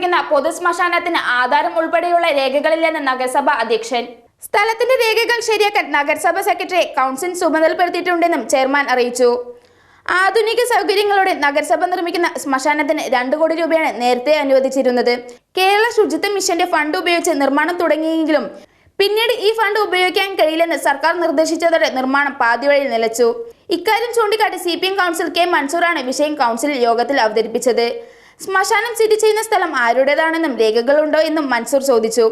ഉപയോഗിക്കുന്ന പൊതു ശ്മശാനത്തിന് ആധാരം ഉൾപ്പെടെയുള്ള രേഖകളില്ലെന്ന് നഗരസഭ അധ്യക്ഷൻ. സ്ഥലത്തിന്റെ രേഖകൾ ശരിയാക്കാൻ നഗരസഭ സെക്രട്ടറി കൗൺസിൽ ചുമതലപ്പെടുത്തിയിട്ടുണ്ടെന്നും ചെയർമാൻ അറിയിച്ചു. ആധുനിക സൗകര്യങ്ങളോടെ നഗരസഭ നിർമ്മിക്കുന്ന ശ്മശാനത്തിന് രണ്ടു കോടി രൂപയാണ് നേരത്തെ അനുവദിച്ചിരുന്നത്. കേരള ശുചിത്വ മിഷന്റെ ഫണ്ട് ഉപയോഗിച്ച് നിർമ്മാണം തുടങ്ങിയെങ്കിലും പിന്നീട് ഈ ഫണ്ട് ഉപയോഗിക്കാൻ കഴിയില്ലെന്ന് സർക്കാർ നിർദ്ദേശിച്ചതോടെ നിർമ്മാണം പാതിവഴി നിലച്ചു. ഇക്കാര്യം ചൂണ്ടിക്കാട്ടി C P M council K മൻസൂറാണ് വിഷയം കൗൺസിൽ യോഗത്തിൽ അവതരിപ്പിച്ചത്. ശ്മശാനം സ്ഥിതി ചെയ്യുന്ന സ്ഥലം ആരുടേതാണെന്നും രേഖകളുണ്ടോ എന്നും മൻസൂർ ചോദിച്ചു.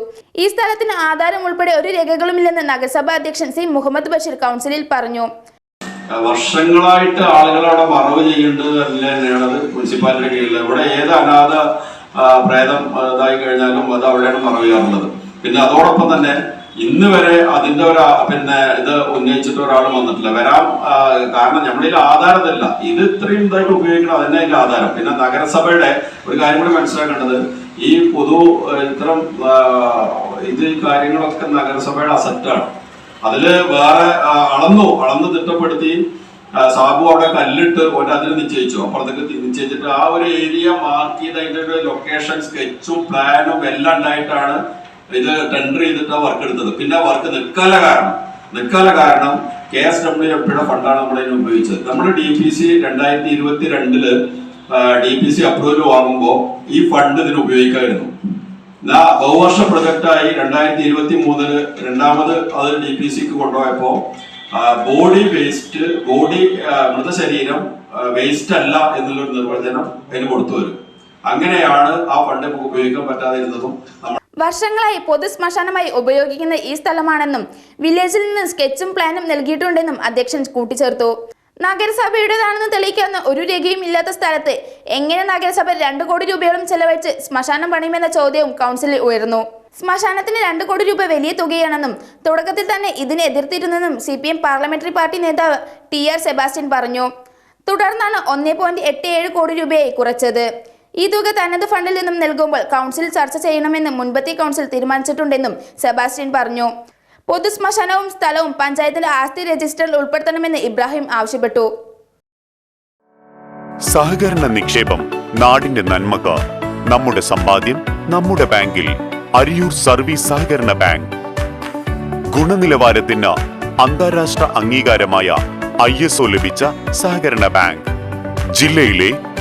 ഈ സ്ഥലത്തിന് ആധാരം ഉൾപ്പെടെ ഒരു രേഖകളുമില്ലെന്ന് നഗരസഭാ അധ്യക്ഷൻ സി. മുഹമ്മദ് ബഷീർ കൗൺസിലിൽ പറഞ്ഞു. വർഷങ്ങളായിട്ട് ആളുകൾ അവിടെ മറവ് ചെയ്യേണ്ടത് തന്നെയാണ് അത് മുനിസിപ്പാലിറ്റിയുടെ കീഴിൽ. ഇവിടെ ഏത് അനാഥ പ്രേതം ഇതായി കഴിഞ്ഞാലും അത് അവിടെയാണ് മറവ് ചെയ്യാറുള്ളത്. പിന്നെ അതോടൊപ്പം തന്നെ ഇന്ന് വരെ അതിന്റെ ഒരു പിന്നെ ഇത് ഉന്നയിച്ചിട്ട് ഒരാൾ വന്നിട്ടില്ല. വരാം കാരണം നമ്മളിൽ ആധാരത്തില്ല ഇത് ഇത്രയും ഇതായിട്ട് ഉപയോഗിക്കണം അതന്നെ അതിന്റെ ആധാരം. പിന്നെ നഗരസഭയുടെ ഒരു കാര്യം കൂടി മനസ്സിലാക്കേണ്ടത് ഈ പൊതു ഇത്തരം ഇത് കാര്യങ്ങളൊക്കെ നഗരസഭയുടെ അസറ്റാണ് അതിൽ വേറെ അളന്നു അളന്ന് തിട്ടപ്പെടുത്തി സാബു അവിടെ കല്ലിട്ട് ഒരു അതിൽ നിശ്ചയിച്ചു. അപ്പുറത്തേക്ക് നിശ്ചയിച്ചിട്ട് ആ ഒരു ഏരിയ മാർക്ക് ചെയ്ത് അതിന്റെ ഒരു ലൊക്കേഷൻ സ്കെച്ചും പ്ലാനും എല്ലാം ഉണ്ടായിട്ടാണ് ഇത് ടെൻഡർ ചെയ്തിട്ട് വർക്ക് എടുത്തത്. പിന്നെ വർക്ക് നിൽക്കാല കാരണം. നിൽക്കാല കാരണം കെ എസ് ഡബ്ല്യു എഫിയുടെ ഫണ്ടാണ് നമ്മൾ ഉപയോഗിച്ചത്. നമ്മുടെ ഡി പി സി രണ്ടായിരത്തി ഇരുപത്തി രണ്ടിൽ ഡി പി സി അപ്രൂവൽ വാങ്ങുമ്പോൾ ഈ ഫണ്ട് ഇതിന് ഉപയോഗിക്കായിരുന്നു. ബഹുവർഷ പ്രൊജക്റ്റായി രണ്ടായിരത്തി ഇരുപത്തി മൂന്നിൽ രണ്ടാമത് അത് ഡി പി സിക്ക് കൊണ്ടുപോയപ്പോ ബോഡി വേസ്റ്റ് ബോഡി മൃതശരീരം വേസ്റ്റ് അല്ല എന്നുള്ളൊരു നിർവചനം അതിന് കൊടുത്തു വരും. അങ്ങനെയാണ് ആ ഫണ്ട് ഉപയോഗിക്കാൻ പറ്റാതിരുന്നതും നമ്മൾ വർഷങ്ങളായി പൊതു ശ്മശാനമായി ഉപയോഗിക്കുന്ന ഈ സ്ഥലമാണെന്നും വില്ലേജിൽ നിന്ന് സ്കെച്ചും പ്ലാനും നൽകിയിട്ടുണ്ടെന്നും അധ്യക്ഷൻ കൂട്ടിച്ചേർത്തു. നഗരസഭയുടേതാണെന്ന് തെളിയിക്കാവുന്ന ഒരു രേഖയും ഇല്ലാത്ത സ്ഥലത്ത് എങ്ങനെ നഗരസഭ രണ്ട് കോടി രൂപയോളം ചെലവഴിച്ച് ശ്മശാനം പണിയുമെന്ന ചോദ്യവും കൗൺസിലിൽ ഉയർന്നു. ശ്മശാനത്തിന് രണ്ട് കോടി രൂപ വലിയ തുകയാണെന്നും തുടക്കത്തിൽ തന്നെ ഇതിനെ എതിർത്തിരുന്നെന്നും C P M parliamentary party നേതാവ് ടി ആർ സെബാസ്റ്റ്യൻ പറഞ്ഞു. തുടർന്നാണ് ഒന്നേ പോയിന്റ് എട്ട് ഏഴ് കോടി രൂപയായി കുറച്ചത്. ഈ തുക തനത് ഫണ്ടിൽ നിന്നും നൽകുമ്പോൾ കൗൺസിൽ ചർച്ച ചെയ്യണമെന്ന് മുൻപത്തെ കൗൺസിൽ തീരുമാനിച്ചിട്ടുണ്ടെന്നും സെബാസ്റ്റ്യൻ പറഞ്ഞു. പൊതു ശ്മശാനവും സ്ഥലവും പഞ്ചായത്തിന്റെ ആസ്തി രജിസ്റ്ററിൽ ഉൾപ്പെടുത്തണമെന്ന് ഇബ്രാഹിം ആവശ്യപ്പെട്ടു. സഹകരണ നിക്ഷേപം നാടിന്റെ നന്മക്ക് നമ്മുടെ സമ്പാദ്യം നമ്മുടെ ബാങ്കിൽ അരിയൂർ സർവീസ് സഹകരണ ബാങ്ക്. ഗുണനിലവാരത്തിന് അന്താരാഷ്ട്ര അംഗീകാരമായ ഐ ലഭിച്ച സഹകരണ ബാങ്ക്. ജില്ലയിലെ